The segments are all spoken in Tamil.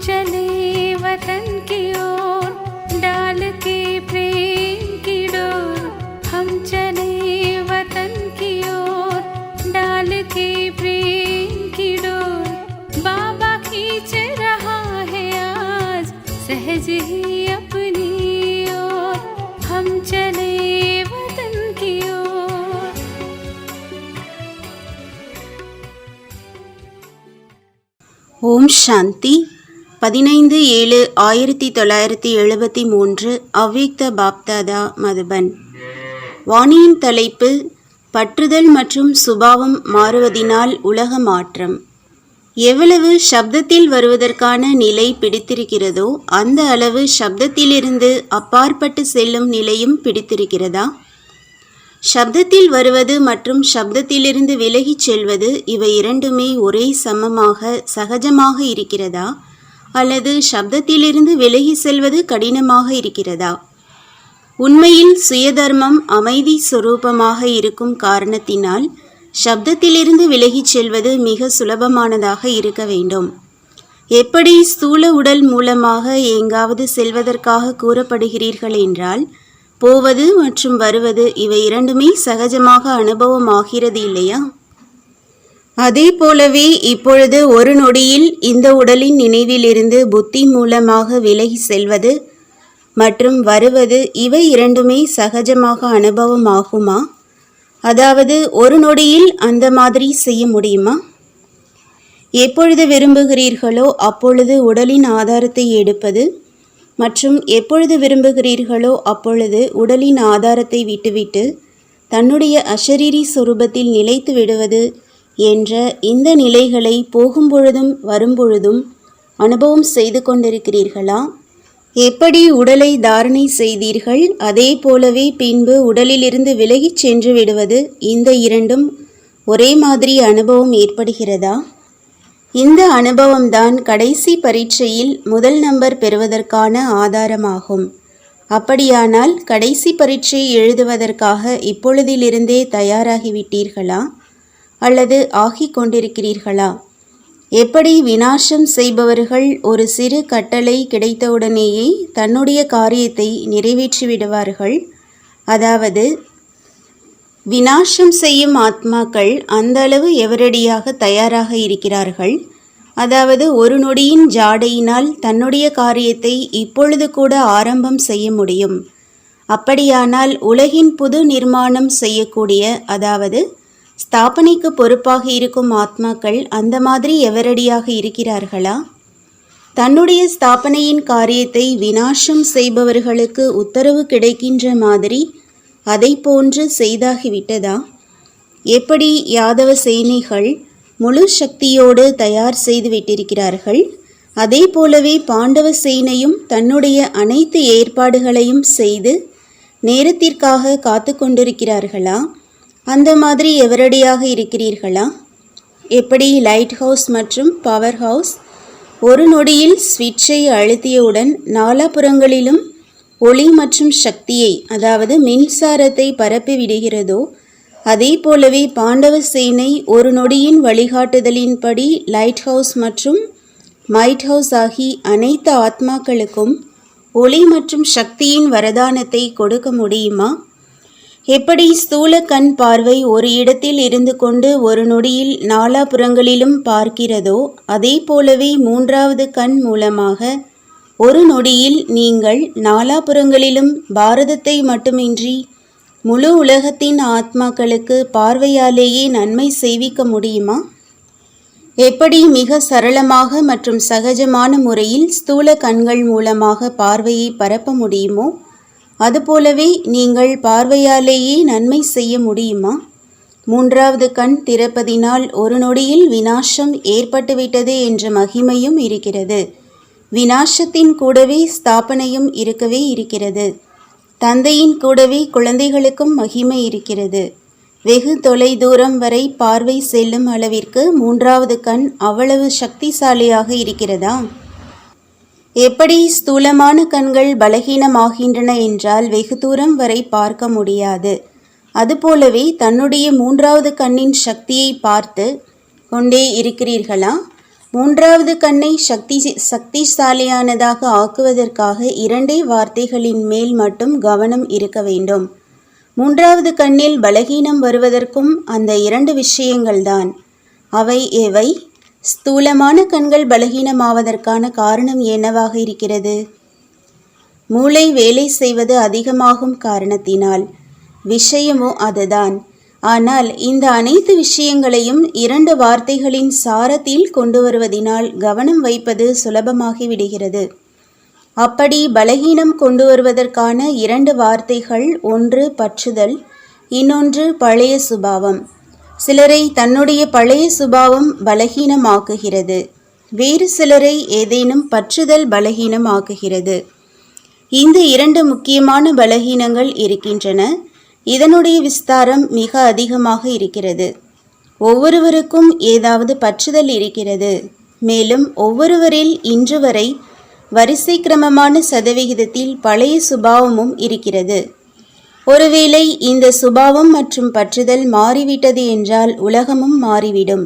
चले वतन की चले वतन की ओर डाल के प्रेम की डोर बाबा खींच रहा है आज सहज ही अपनी ओर हम चले वतन की ओर ஓம் சாந்தி பதினைந்து ஏழு ஆயிரத்தி தொள்ளாயிரத்தி எழுபத்தி மூன்று அவ்யக்த பாப்தாதா மதுபன் வாணியின் தலைப்பு பற்றுதல் மற்றும் சுபாவம் மாறுவதினால் உலக மாற்றம். எவ்வளவு சப்தத்தில் வருவதற்கான நிலை பிடித்திருக்கிறதோ அந்த அளவு சப்தத்திலிருந்து அப்பாற்பட்டு செல்லும் நிலையும் பிடித்திருக்கிறதா? சப்தத்தில் வருவது மற்றும் சப்தத்திலிருந்து விலகிச் செல்வது இவை இரண்டுமே ஒரே சமமாக சகஜமாக இருக்கிறதா? அல்லது சப்தத்திலிருந்து விலகி செல்வது கடினமாக இருக்கிறதா? உண்மையில் சுயதர்மம் அமைதி சுரூபமாக இருக்கும் காரணத்தினால் சப்தத்திலிருந்து விலகிச் செல்வது மிக சுலபமானதாக இருக்க வேண்டும். எப்படி ஸ்தூல உடல் மூலமாக எங்காவது செல்வதற்காக கூறப்படுகிறீர்கள் என்றால் போவது மற்றும் வருவது இவை இரண்டுமே சகஜமாக அனுபவமாகிறது இல்லையா? அதே போலவே இப்பொழுது ஒரு நொடியில் இந்த உடலின் நினைவிலிருந்து புத்தி மூலமாக விலகி செல்வது மற்றும் வருவது இவை இரண்டுமே சகஜமாக அனுபவமாகுமா? அதாவது ஒரு நொடியில் அந்த மாதிரி செய்ய முடியுமா? எப்பொழுது விரும்புகிறீர்களோ அப்பொழுது உடலின் ஆதாரத்தை எடுப்பது மற்றும் எப்பொழுது விரும்புகிறீர்களோ அப்பொழுது உடலின் ஆதாரத்தை விட்டுவிட்டு தன்னுடைய அஷரீரி சுரூபத்தில் நிலைத்து விடுவது என்ற இந்த நிலைகளை போகும்பொழுதும் வரும்பொழுதும் அனுபவம் செய்து கொண்டிருக்கிறீர்களா? எப்படி உடலை தாரணை செய்தீர்கள்? அதே போலவே பின்பு உடலிலிருந்து விலகிச் சென்று விடுவது இந்த இரண்டும் ஒரே மாதிரி அனுபவம் ஏற்படுகிறதா? இந்த அனுபவம்தான் கடைசி பரீட்சையில் முதல் நம்பர் பெறுவதற்கான ஆதாரமாகும். அப்படியானால் கடைசி பரீட்சை எழுதுவதற்காக இப்பொழுதிலிருந்தே தயாராகிவிட்டீர்களா? அல்லது ஆகிக் கொண்டிருக்கிறீர்களா? எப்படி வினாசம் செய்பவர்கள் ஒரு சிறு கட்டளை கிடைத்தவுடனேயே தன்னுடைய காரியத்தை நிறைவேற்றி விடுவார்கள் அதாவது வினாசம் செய்யும் ஆத்மாக்கள் அந்த அளவு எவரடியாக தயாராக இருக்கிறார்கள்? அதாவது ஒரு நொடியின் ஜாடையினால் தன்னுடைய காரியத்தை இப்பொழுது கூட ஆரம்பம் செய்ய முடியும். அப்படியானால் உலகின் புது நிர்மாணம் செய்யக்கூடிய அதாவது ஸ்தாபனைக்கு பொறுப்பாக இருக்கும் ஆத்மாக்கள் அந்த மாதிரி எவரடியாக இருக்கிறார்களா? தன்னுடைய ஸ்தாபனையின் காரியத்தை வினாசம் செய்பவர்களுக்கு உத்தரவு கிடைக்கின்ற மாதிரி அதை போன்று செய்தாகிவிட்டதா? எப்படி யாதவ சேனைகள் முழு சக்தியோடு தயார் செய்து விட்டிருக்கிறார்கள்? அதே போலவே பாண்டவ சேனையும் தன்னுடைய அனைத்து ஏற்பாடுகளையும் செய்து நேரத்திற்காக காத்து கொண்டிருக்கிறார்களா? அந்த மாதிரி எவரடியாக இருக்கிறீர்களா? எப்படி லைட் ஹவுஸ் மற்றும் பவர் ஹவுஸ் ஒரு நொடியில் ஸ்விட்சை அழுத்தியவுடன் நாலாபுறங்களிலும் ஒளி மற்றும் சக்தியை அதாவது மின்சாரத்தை பரப்பி விடுகிறதோ அதே போலவே பாண்டவ சேனை ஒரு நொடியின் வழிகாட்டுதலின்படி லைட் ஹவுஸ் மற்றும் மைட் ஹவுஸ் ஆகி அனைத்து ஆத்மாக்களுக்கும் ஒளி மற்றும் சக்தியின் வரதானத்தை கொடுக்க முடியுமா? எப்படி ஸ்தூல கண் பார்வை ஒரு இடத்தில் இருந்து கொண்டு ஒரு நொடியில் நாலாபுறங்களிலும் பார்க்கிறதோ அதே போலவே மூன்றாவது கண் மூலமாக ஒரு நொடியில் நீங்கள் நாலாபுறங்களிலும் பாரதத்தை மட்டுமின்றி முழு உலகத்தின் ஆத்மாக்களுக்கு பார்வையாலேயே நன்மை செய்விக்க முடியுமா? எப்படி மிக சரளமாக மற்றும் சகஜமான முறையில் ஸ்தூல கண்கள் மூலமாக பார்வையை பரப்ப முடியுமோ அதுபோலவே நீங்கள் பார்வையாலேயே நன்மை செய்ய முடியுமா? மூன்றாவது கண் திறப்பதினால் ஒரு நொடியில் வினாசம் ஏற்பட்டுவிட்டது என்ற மகிமையும் இருக்கிறது. வினாசத்தின் கூடவே ஸ்தாபனையும் இருக்கவே இருக்கிறது. தந்தையின் கூடவே குழந்தைகளுக்கும் மகிமை இருக்கிறது. வெகு தொலை தூரம் வரை பார்வை செல்லும் அளவிற்கு மூன்றாவது கண் அவ்வளவு சக்திசாலியாக இருக்கிறதா? எப்படி ஸ்தூலமான கண்கள் பலகீனமாகின்றன என்றால் வெகு தூரம் வரை பார்க்க முடியாது. அதுபோலவே தன்னுடைய மூன்றாவது கண்ணின் சக்தியை பார்த்து கொண்டே இருக்கிறீர்களா? மூன்றாவது கண்ணை சக்தி சக்திசாலியானதாக ஆக்குவதற்காக இரண்டே வார்த்தைகளின் மேல் மட்டும் கவனம் இருக்க வேண்டும். மூன்றாவது கண்ணில் பலகீனம் வருவதற்கும் அந்த இரண்டு விஷயங்கள்தான். அவை எவை? ஸ்தூலமான கண்கள் பலகீனமாவதற்கான காரணம் என்னவாக இருக்கிறது? மூளை வேலை செய்வது அதிகமாகும் காரணத்தினால். விஷயமோ அதுதான். ஆனால் இந்த அனைத்து விஷயங்களையும் இரண்டு வார்த்தைகளின் சாரத்தில் கொண்டு வருவதினால் கவனம் வைப்பது சுலபமாகிவிடுகிறது. அப்படி பலகீனம் கொண்டு வருவதற்கான இரண்டு வார்த்தைகள் ஒன்று பற்றுதல் இன்னொன்று பழைய சுபாவம். சிலரை தன்னுடைய பழைய சுபாவம் பலகீனமாக்குகிறது. வேறு சிலரை ஏதேனும் பற்றுதல் பலகீனமாக்குகிறது. இந்த இரண்டு முக்கியமான பலகீனங்கள் இருக்கின்றன. இதனுடைய விஸ்தாரம் மிக அதிகமாக இருக்கிறது. ஒவ்வொருவருக்கும் ஏதாவது பற்றுதல் இருக்கிறது. மேலும் ஒவ்வொருவரில் இன்று வரை வரிசை கிரமமான சதவிகிதத்தில் பழைய சுபாவமும் இருக்கிறது. ஒருவேளை இந்த சுபாவம் மற்றும் பற்றுதல் மாறிவிட்டது என்றால் உலகமும் மாறிவிடும்.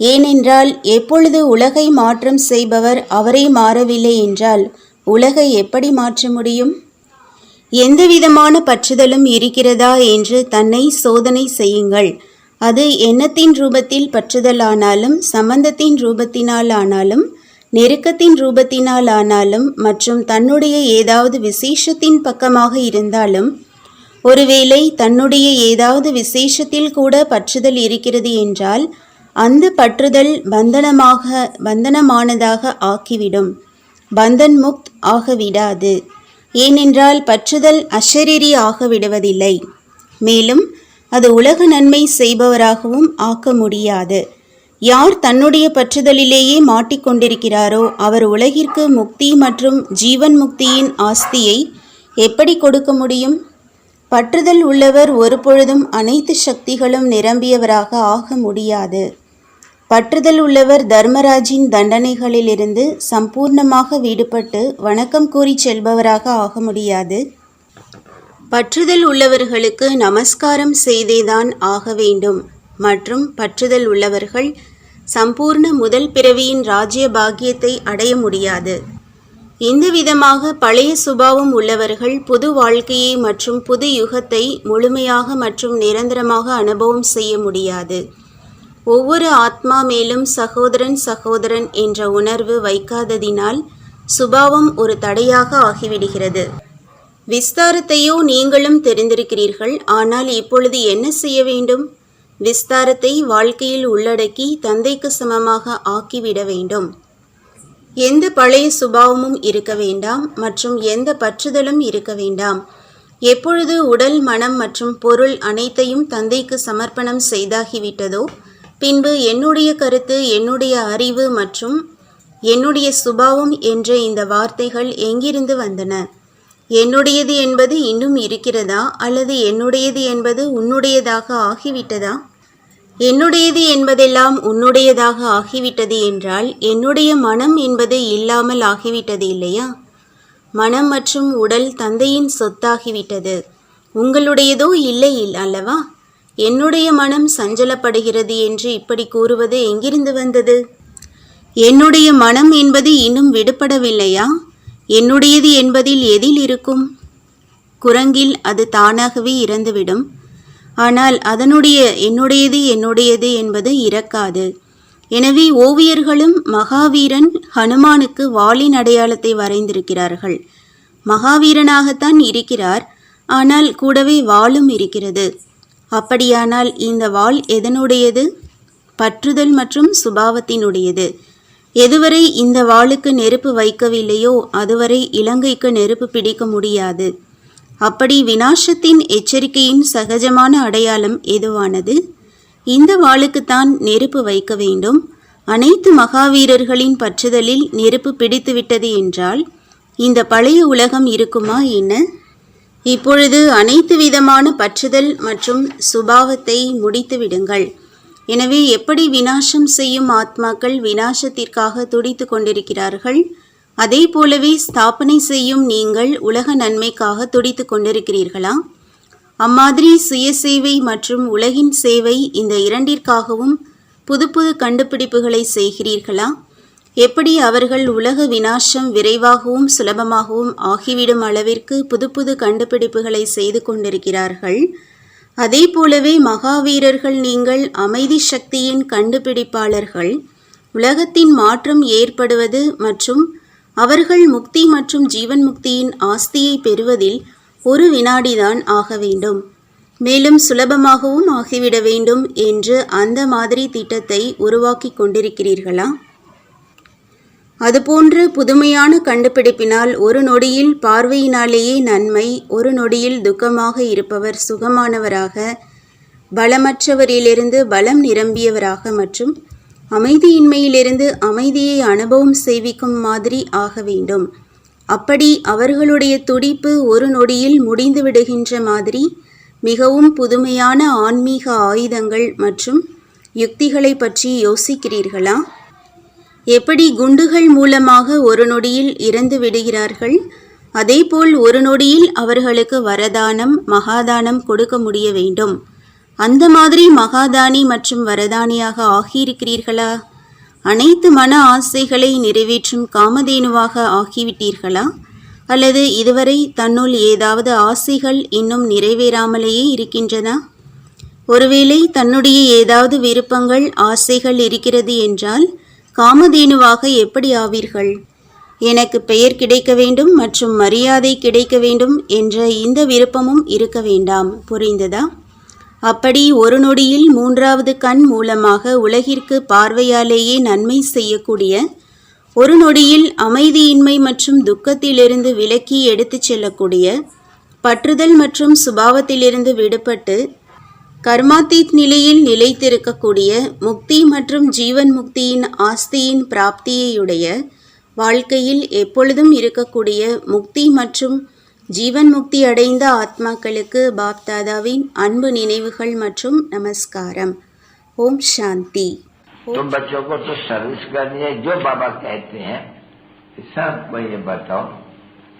ஏனென்றால் எப்பொழுது உலகை மாற்றம் செய்பவர் அவரே மாறவில்லை என்றால் உலகை எப்படி மாற்ற முடியும்? எந்தவிதமான பற்றுதலும் இருக்கிறதா என்று தன்னை சோதனை செய்யுங்கள். அது எண்ணத்தின் ரூபத்தில் பற்றுதல் ஆனாலும் சம்பந்தத்தின் ரூபத்தினால் ஆனாலும் நெருக்கத்தின் ரூபத்தினால் ஆனாலும் மற்றும் தன்னுடைய ஏதாவது விசேஷத்தின் பக்கமாக இருந்தாலும் ஒருவேளை தன்னுடைய ஏதாவது விசேஷத்தில் கூட பற்றுதல் இருக்கிறது என்றால் அந்த பற்றுதல் பந்தனமாக பந்தனமானதாக ஆக்கிவிடும். பந்தன் முக்த் ஆகவிடாது. ஏனென்றால் பற்றுதல் அஷரீரி ஆக விடுவதில்லை மேலும் அது உலக நன்மை செய்பவராகவும் ஆக்க முடியாது. யார் தன்னுடைய பற்றுதலிலேயே மாட்டிக்கொண்டிருக்கிறாரோ அவர் உலகிற்கு முக்தி மற்றும் ஜீவன் முக்தியின் ஆஸ்தியை எப்படி கொடுக்க முடியும்? பற்றுதல் உள்ளவர் ஒருபொழுதும் அனைத்து சக்திகளும் நிரம்பியவராக ஆக முடியாது. பற்றுதல் உள்ளவர் தர்மராஜின் தண்டனைகளிலிருந்து சம்பூர்ணமாக விடுபட்டு வணக்கம் கூறி செல்பவராக ஆக முடியாது. பற்றுதல் உள்ளவர்களுக்கு நமஸ்காரம் செய்தேதான் ஆக வேண்டும். மற்றும் பற்றுதல் உள்ளவர்கள் சம்பூர்ண முதல் பிறவியின் ராஜ்ய பாக்கியத்தை அடைய முடியாது. இந்த விதமாக பழைய சுபாவம் உள்ளவர்கள் புது வாழ்க்கையை மற்றும் புது யுகத்தை முழுமையாக மற்றும் நிரந்தரமாக அனுபவம் செய்ய முடியாது. ஒவ்வொரு ஆத்மா மேலும் சகோதரன் சகோதரன் என்ற உணர்வு வைக்காததினால் சுபாவம் ஒரு தடையாக ஆகிவிடுகிறது. விஸ்தாரத்தையோ நீங்களும் தெரிந்திருக்கிறீர்கள். ஆனால் இப்பொழுது என்ன செய்ய வேண்டும்? விஸ்தாரத்தை வாழ்க்கையில் உள்ளடக்கி தந்தைக்கு சமமாக ஆக்கிவிட வேண்டும். எந்த பழைய சுபாவமும் இருக்க வேண்டாம் மற்றும் எந்த பற்றுதலும் இருக்க வேண்டாம். எப்பொழுது உடல் மனம் மற்றும் பொருள் அனைத்தையும் தந்தைக்கு சமர்ப்பணம் செய்தாகிவிட்டதோ பின்பு என்னுடைய கருத்து என்னுடைய அறிவு மற்றும் என்னுடைய சுபாவம் என்ற இந்த வார்த்தைகள் எங்கிருந்து வந்தன? என்னுடையது என்பது இன்னும் இருக்கிறதா அல்லது என்னுடையது என்பது உன்னுடையதாக ஆகிவிட்டதா? என்னுடையது என்பதெல்லாம் உன்னுடையதாக ஆகிவிட்டது என்றால் என்னுடைய மனம் என்பது இல்லாமல் ஆகிவிட்டது இல்லையா? மனம் மற்றும் உடல் தந்தையின் சொத்தாகிவிட்டது. உங்களுடையதோ இல்லை இல் அல்லவா? என்னுடைய மனம் சஞ்சலப்படுகிறது என்று இப்படி கூறுவது எங்கிருந்து வந்தது? என்னுடைய மனம் என்பது இன்னும் விடுபடவில்லையா? என்னுடையது என்பதில் எதில் இருக்கும்? குரங்கில் அது தானாகவே இறந்துவிடும். ஆனால் அதனுடைய என்னுடையது என்னுடையது என்பது இறக்காது. எனவே ஓவியர்களும் மகாவீரன் ஹனுமானுக்கு வாளின் அடையாளத்தை வரைந்திருக்கிறார்கள். மகாவீரனாகத்தான் இருக்கிறார் ஆனால் கூடவே வாளும் இருக்கிறது. அப்படியானால் இந்த வாள் எதனுடையது? பற்றுதல் மற்றும் சுபாவத்தினுடையது. எதுவரை இந்த வாளுக்கு நெருப்பு வைக்கவில்லையோ அதுவரை இலங்கைக்கு நெருப்பு பிடிக்க முடியாது. அப்படி வினாசத்தின் எச்சரிக்கையின் சகஜமான அடையாளம் எதுவானது? இந்த வாளுக்குத்தான் நெருப்பு வைக்க வேண்டும். அனைத்து மகாவீரர்களின் பற்றுதலில் நெருப்பு பிடித்துவிட்டது என்றால் இந்த பழைய உலகம் இருக்குமா என்ன? இப்பொழுது அனைத்து விதமான பற்றுதல் மற்றும் சுபாவத்தை முடித்து விடுங்கள். எனவே எப்படி வினாசம் செய்யும் ஆத்மாக்கள் வினாசத்திற்காக துடித்து கொண்டிருக்கிறார்கள்? அதே போலவே ஸ்தாபனை செய்யும் நீங்கள் உலக நன்மைக்காக துடித்து கொண்டிருக்கிறீர்களா? அம்மாதிரி சுய சேவை மற்றும் உலகின் சேவை இந்த இரண்டிற்காகவும் புது புது கண்டுபிடிப்புகளை செய்கிறீர்களா? எப்படி அவர்கள் உலக வினாசம் விரைவாகவும் சுலபமாகவும் ஆகிவிடும் அளவிற்கு புது புது கண்டுபிடிப்புகளை செய்து கொண்டிருக்கிறார்கள்? அதே போலவே மகாவீரர்கள் நீங்கள் அமைதி சக்தியின் கண்டுபிடிப்பாளர்கள். உலகத்தின் மாற்றம் ஏற்படுவது மற்றும் அவர்கள் முக்தி மற்றும் ஜீவன் முக்தியின் ஆஸ்தியை பெறுவதில் ஒரு வினாடிதான் ஆக வேண்டும். மேலும் சுலபமாகவும் ஆகிவிட வேண்டும் என்று அந்த மாதிரி திட்டத்தை உருவாக்கி கொண்டிருக்கிறீர்களா? அதுபோன்று புதுமையான கண்டுபிடிப்பினால் ஒரு நொடியில் பார்வையினாலேயே நன்மை ஒரு நொடியில் துக்கமாக இருப்பவர் சுகமானவராக பலமற்றவரிலிருந்து பலம் நிரம்பியவராக மற்றும் அமைதியின்மையிலிருந்து அமைதியை அனுபவம் செய்விக்கும் மாதிரி ஆக வேண்டும். அப்படி அவர்களுடைய துடிப்பு ஒரு நொடியில் முடிந்து விடுகின்ற மாதிரி மிகவும் புதுமையான ஆன்மீக ஆயுதங்கள் மற்றும் யுக்திகளை பற்றி யோசிக்கிறீர்களா? எப்படி குண்டுகள் மூலமாக ஒரு நொடியில் இறந்து விடுகிறார்கள்? அதேபோல் ஒரு நொடியில் அவர்களுக்கு வரதானம் மகாதானம் கொடுக்க முடிய வேண்டும். அந்த மாதிரி மகாதானி மற்றும் வரதானியாக ஆகியிருக்கிறீர்களா? அனைத்து மன ஆசைகளை நிறைவேற்றும் காமதேனுவாக ஆகிவிட்டீர்களா? அல்லது இதுவரை தன்னுள் ஏதாவது ஆசைகள் இன்னும் நிறைவேறாமலேயே இருக்கின்றன? ஒருவேளை தன்னுடைய ஏதாவது விருப்பங்கள் ஆசைகள் இருக்கிறது என்றால் காமதேனுவாக எப்படி ஆவீர்கள்? எனக்கு பெயர் கிடைக்க வேண்டும் மற்றும் மரியாதை கிடைக்க வேண்டும் என்ற இந்த விருப்பமும் இருக்க வேண்டாம். புரிந்ததா? அப்படி ஒரு நொடியில் மூன்றாவது கண் மூலமாக உலகிற்கு பார்வையாலேயே நன்மை செய்யக்கூடிய ஒரு நொடியில் அமைதியின்மை மற்றும் துக்கத்திலிருந்து விலக்கி எடுத்துச் செல்லக்கூடிய பற்றுதல் மற்றும் சுபாவத்திலிருந்து விடுபட்டு கர்மாத்தீத் நிலையில் நிலைத்திருக்கக்கூடிய முக்தி மற்றும் ஜீவன் முக்தியின் ஆஸ்தியின் பிராப்தியையுடைய வாழ்க்கையில் எப்பொழுதும் இருக்கக்கூடிய முக்தி மற்றும் ஜீவன் முக்தி அடைந்த ஆத்மாக்களுக்கு பாப்தாதாவின் அன்பு நினைவுகள் மற்றும் நமஸ்காரம் ஓம் சாந்தி तुम बच्चों को तो सर्विस करनी है जो बाबा कहते हैं कि सबको ये बताओ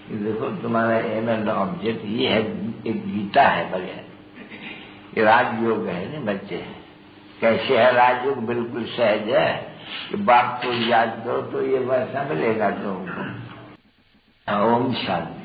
कि देखो तुम्हारा एम एंड ऑब्जेक्ट ये है एक गीता है बढ़िया ये राजयोग है ना बच्चे कैसे है राजयोग बिल्कुल सहज है कि बाप को याद करो तो ये वैसा मिलेगा तुमको ओम शांति